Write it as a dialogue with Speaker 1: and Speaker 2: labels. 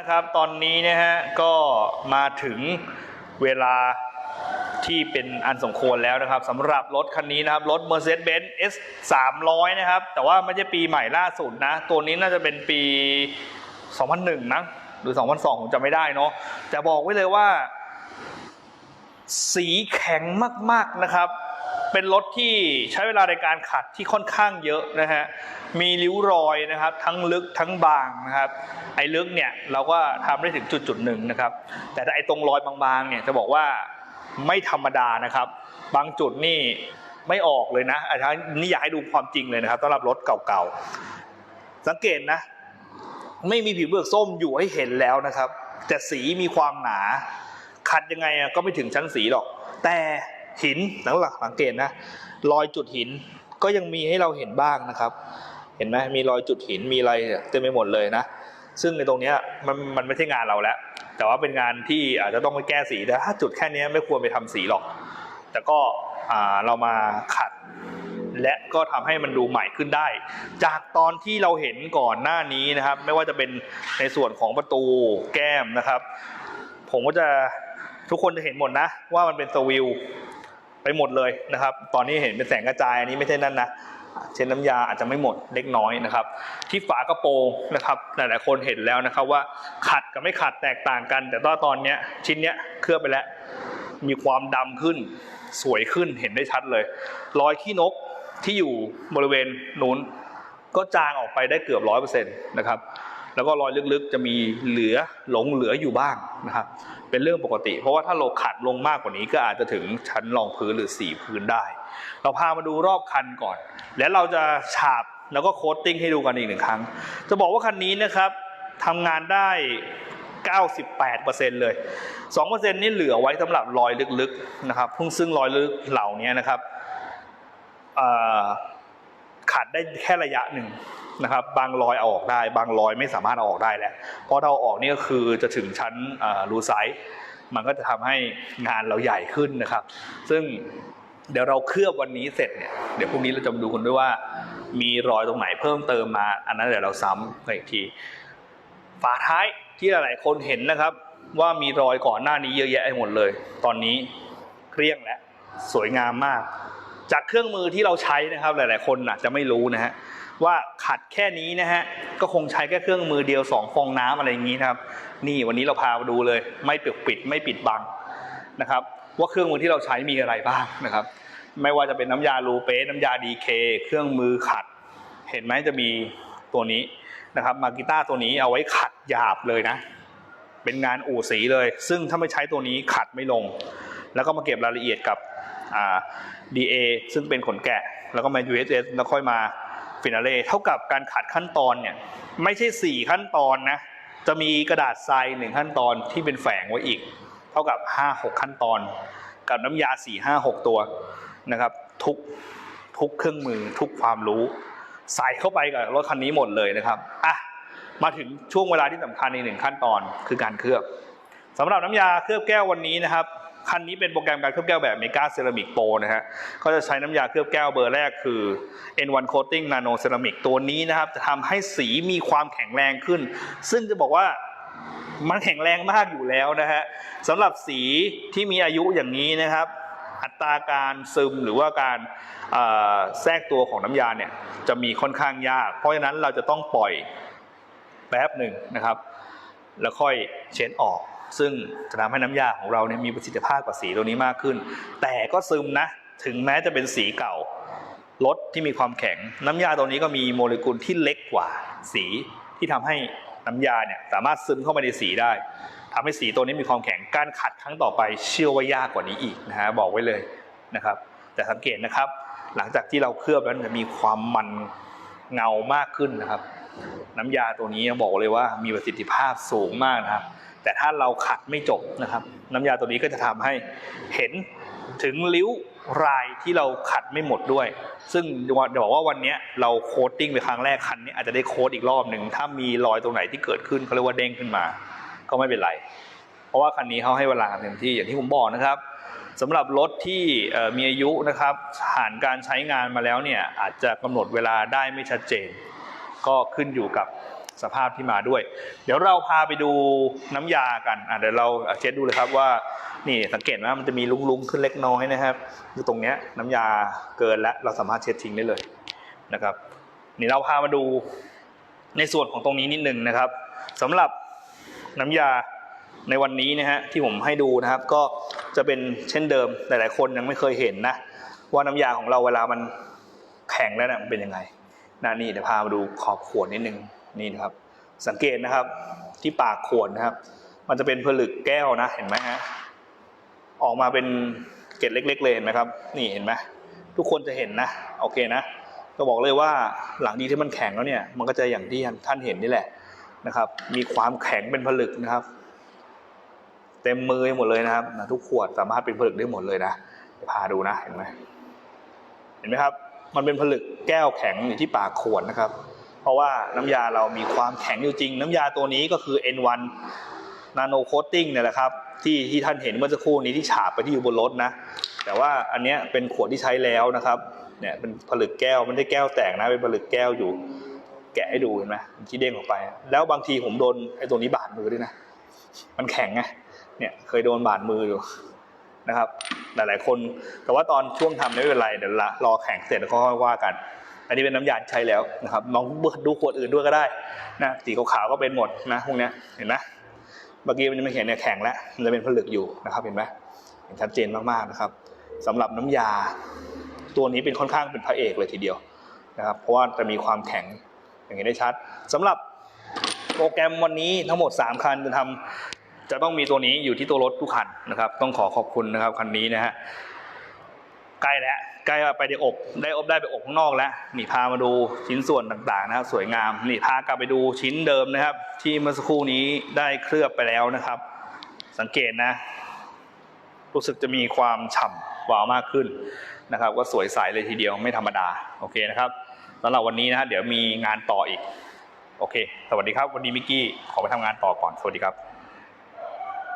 Speaker 1: นะครับตอนนี้นะฮะก็มาถึงเวลาที่เป็นอันสมควรแล้วนะครับสำหรับรถคันนี้นะครับ รถ Mercedes-Benz S 300นะครับ แต่ว่าไม่ใช่ปีใหม่ล่าสุดนะ ตัวนี้น่าจะเป็นปี 2001นะหรือ 2002 ผมจำไม่ได้เนาะแต่บอกไว้เลยว่า สีแข็งมากๆนะครับ เป็นรถที่ใช้เวลาในการขัดที่ค่อนข้างเยอะนะฮะ มีริ้วรอยนะครับ ทั้งลึกทั้งบางนะครับ ไอ้ลึกเนี่ยเราก็ทำได้ถึงจุดจุดหนึ่งนะครับ แต่ถ้าไอ้ตรงรอยบางๆเนี่ยจะบอกว่าไม่ธรรมดานะครับ บางจุดนี่ไม่ออกเลยนะอันนี้อยากให้ดูความจริงเลยนะครับสำหรับรถเก่าๆ สังเกตนะ ไม่มีผิวเปลือกส้มอยู่ให้เห็นแล้วนะครับ แต่สีมีความหนา ขัดยังไงก็ไม่ถึงชั้นสีหรอก แต่ หินหลังหลักสังเกตนะรอยจุดหินก็ยังมีให้เราเห็นบ้างนะครับ เห็นไหมมีรอยจุดหินมีอะไรเต็มไปหมดเลยนะ ซึ่งในตรงนี้มันมันไม่ใช่งานเราแล้ว แต่ว่าเป็นงานที่อาจจะต้องไปแก้สีแต่ถ้าจุดแค่นี้ไม่ควรไปทำสีหรอก แต่ก็เรามาขัดและก็ทำให้มันดูใหม่ขึ้นได้ จากตอนที่เราเห็นก่อนหน้านี้นะครับ ไม่ว่าจะเป็นในส่วนของประตูแก้มนะครับ ผมก็จะทุกคนจะเห็นหมดนะว่ามันเป็นสวิล ไปหมดเลยนะครับ ตอนนี้เห็นเป็นแสงกระจายอันนี้ไม่ใช่นั่นนะเช่นน้ำยาอาจจะไม่หมดเล็กน้อยนะครับ ที่ฝากระโปรงนะครับ หลายๆคนเห็นแล้วนะครับว่าขัดกับไม่ขัดแตกต่างกัน แต่ตอนตอนนี้ชิ้นเนี้ยเคลือบไปแล้ว มีความดำขึ้น สวยขึ้นเห็นได้ชัดเลย รอยขี้นกที่อยู่บริเวณนู้นก็จางออกไปได้เกือบร้อยเปอร์เซ็นต์นะครับ แล้วก็รอยลึกๆจะมีเหลือหลงเหลืออยู่บ้างนะครับเป็นเรื่องปกติ เพราะว่าถ้าเราขัดลงมากกว่านี้ก็อาจจะถึงชั้นรองพื้นหรือสีพื้นได้ เราพามาดูรอบคันก่อน แล้วเราจะฉาบแล้วก็โคตติ้งให้ดูกันอีกหนึ่งครั้ง จะบอกว่าคันนี้นะครับทำงานได้98%เลย 2%นี่เหลือไว้สำหรับรอยลึกๆนะครับซึ่งซึ่งรอยลึกเหล่านี้นะครับขัดได้แค่ระยะหนึ่ง นะครับ บางรอยเอาออกได้ บางรอยไม่สามารถเอาออกได้แหล้วเพราะถ้าเอาออกนี่ก็คือจะถึงชั้นรูไซส์มันก็จะทำให้งานเราใหญ่ขึ้นนะครับ ซึ่งเดี๋ยวเราเคลือบวันนี้เสร็จเนี่ยเดี๋ยวพรุ่งนี้เราจะมาดูกันด้วยว่า มีรอยตรงไหนเพิ่มเติมมา อันนั้นเดี๋ยวเราซ้ำกันอีกที ฝาท้ายที่หลาย ๆ คนเห็นนะครับ ว่ามีรอยก่อนหน้านี้เยอะแยะไปหมดเลย ตอนนี้เกลี้ยงและสวยงามมาก จากเครื่องมือที่เราใช้นะครับหลาย ๆ คนอาจจะไม่รู้นะฮะว่าขัดแค่นี้นะฮะก็คงใช้แค่เครื่องมือเดียวสองฟองน้ำอะไรอย่างนี้นะครับ นี่วันนี้เราพามาดูเลย ไม่ปิดปิดไม่ปิดบังนะครับว่าเครื่องมือที่เราใช้มีอะไรบ้างนะครับ ไม่ว่าจะเป็นน้ำยาลูเปสน้ำยาดีเคเครื่องมือขัด เห็นไหมจะมีตัวนี้นะครับมากิต้าตัวนี้เอาไว้ขัดหยาบเลยนะ เป็นงานอู่สีเลย ซึ่งถ้าไม่ใช้ตัวนี้ขัดไม่ลง แล้วก็มาเก็บรายละเอียดกับ DA ซึ่งเป็นขนแกะ แล้วก็มา USS แล้วค่อยมาฟินาเล่เท่ากับการขัดขั้นตอนเนี่ยไม่ใช่ 4 ขั้นตอนนะ จะมีกระดาษทรายหนึ่งขั้นตอนที่เป็นแฝงไว้อีก เท่ากับ 5-6 ขั้นตอน กับน้ำยา 4-5-6 ตัวนะครับทุกทุกเครื่องมือทุกความรู้ ใส่เข้าไปกับรถคันนี้หมดเลยนะครับอะมาถึงช่วงเวลาที่สำคัญอีกหนึ่งขั้นตอนคือการเคลือบสำหรับน้ำยาเคลือบแก้ววันนี้นะครับ คันนี้เป็นโปรแกรมการเคลือบแก้วแบบเมกาเซรามิกโปนะฮะก็จะใช้น้ำยาเคลือบแก้วเบอร์แรกคือ N1 Coating Nano Ceramic ตัวนี้นะครับ จะทำให้สีมีความแข็งแรงขึ้น ซึ่งจะบอกว่ามันแข็งแรงมากอยู่แล้วนะฮะสำหรับสีที่มีอายุอย่างนี้นะครับ อัตราการซึมหรือว่าการแทรกตัวของน้ำยาเนี่ยจะมีค่อนข้างยาก เพราะฉะนั้นเราจะต้องปล่อยแป๊บหนึ่งนะครับ แล้วค่อยเช็ดออก ซึ่งจะทำให้น้ำยาของเราเนี่ยมีประสิทธิภาพกว่าสีตัวนี้มากขึ้น แต่ก็ซึมนะ ถึงแม้จะเป็นสีเก่ารถที่มีความแข็ง น้ำยาตัวนี้ก็มีโมเลกุลที่เล็กกว่าสีที่ทำให้น้ำยาเนี่ยสามารถซึมเข้าไปในสีได้ทำให้สีตัวนี้มีความแข็งการขัดครั้งต่อไปเชื่อว่ายากกว่านี้อีกนะฮะบอกไว้เลยนะครับ แต่สังเกตนะครับ หลังจากที่เราเคลือบแล้วจะมีความมันเงามากขึ้นนะครับ น้ำยาตัวนี้บอกเลยว่ามีประสิทธิภาพสูงมากนะครับ แต่ถ้าเราขัดไม่จบนะครับ น้ำยาตัวนี้ก็จะทำให้เห็นถึงริ้วรายที่เราขัดไม่หมดด้วย ซึ่งจะบอกว่าวันนี้เราโคดติ้งไปครั้งแรกคันนี้อาจจะได้โคดอีกรอบหนึ่งถ้ามีรอยตรงไหนที่เกิดขึ้นเขาเรียกว่าเด้งขึ้นมา ก็ไม่เป็นไร เพราะว่าคันนี้เขาให้เวลาเต็มที่อย่างที่ผมบอกนะครับสำหรับรถที่มีอายุนะครับผ่านการใช้งานมาแล้วเนี่ยอาจจะกำหนดเวลาได้ไม่ชัดเจน ก็ขึ้นอยู่กับ สภาพที่มาด้วย เดี๋ยวเราพาไปดูน้ำยากันอะเดี๋ยวเราเช็ดดูเลยครับว่านี่สังเกตว่ามันจะมีลุ้งๆขึ้นเล็กน้อยนะครับอยู่ตรงเนี้ยน้ำยาเกินแล้วเราสามารถเช็ดทิ้งได้เลยนะครับนี่เราพามาดูในส่วนของตรงนี้นิดหนึ่งนะครับสำหรับน้ำยาในวันนี้นะฮะที่ผมให้ดูนะครับก็จะเป็นเช่นเดิมหลาย ๆ คนยังไม่เคยเห็นนะว่าน้ำยาของเราเวลามันแข็งแล้วเนี่ยมันเป็นยังไงนะนี่เดี๋ยวพามาดูขอบขวดนิดนึง นี่นะครับ สังเกตนะครับที่ปากขวดนะครับ มันจะเป็นผลึกแก้วนะเห็นไหมฮะออกมาเป็นเกล็ดเล็ก ๆ เลยเห็นไหมครับ นี่เห็นไหมทุกคนจะเห็นนะโอเคนะก็บอกเลยว่าหลังดีที่มันแข็งแล้วเนี่ยมันก็จะอย่างที่ท่านเห็นนี่แหละนะครับ มีความแข็งเป็นผลึกนะครับ เต็มมือหมดเลยนะครับนะทุกขวดสามารถเป็นผลึกได้หมดเลยนะพาดูนะเห็นไหมเห็นไหมครับ มันเป็นผลึกแก้วแข็งอยู่ที่ปากขวดนะครับ เพราะว่าน้ำยาเรามีความแข็งอยู่จริง น้ำยาตัวนี้ก็คือ N1 Nano Coating เนี่ยแหละครับที่ที่ท่านเห็นเมื่อสักครู่นี้ที่ฉาบไปที่อยู่บนรถนะ แต่ว่าอันเนี้ยเป็นขวดที่ใช้แล้วนะครับเนี่ยเป็นผลึกแก้วมันได้แก้วแตกนะเป็นผลึกแก้วอยู่ แกะให้ดูเห็นไหมมันที่เด้งออกไป แล้วบางทีผมโดนไอ้ตัวนี้บาดมือด้วยนะ มันแข็งไงเนี่ยเคยโดนบาดมืออยู่นะครับ หลายๆคนแต่ว่าตอนช่วงทำนี่ยไม่เป็นไรเดี๋ยวรอแข็งเสร็จแล้วก็ค่อยว่ากัน อันนี้เป็นน้ำยาใช้แล้วนะครับลองดูขวดอื่นด้วยก็ได้นะสีขาวๆก็เป็นหมดนะพวกนี้เห็นไหมเมื่อกี้มันจะไม่เห็นเนี่ยแข็งแล้วมันจะเป็นผลึกอยู่นะครับเห็นไหมเห็นชัดเจนมากๆนะครับสำหรับน้ำยา ตัวนี้เป็นค่อนข้างเป็นพระเอกเลยทีเดียวนะครับเพราะว่าจะมีความแข็งอย่างนี้ได้ชัดสำหรับโปรแกรมวันนี้ทั้งหมด 3 คันจะทำจะต้องมีตัวนี้อยู่ที่ตัวรถทุกคันนะครับ ต้องขอขอบคุณนะครับคันนี้นะฮะ ใกล้แล้วใกล้ไปได้อบได้อบได้ไปอบข้างนอกแล้วนี่พามาดูชิ้นส่วนต่างๆนะครับสวยงามนี่พากลับไปดูชิ้นเดิมนะครับ ที่เมื่อสักครู่นี้ได้เคลือบไปแล้วนะครับ สังเกตนะ รู้สึกจะมีความฉ่ำวาวมากขึ้นนะครับ ก็สวยใสเลยทีเดียวไม่ธรรมดาโอเคนะครับสำหรับวันนี้นะเดี๋ยวมีงานต่ออีก โอเค สวัสดีครับ วันนี้มิกกี้ขอไปทำงานต่อก่อน สวัสดีครับ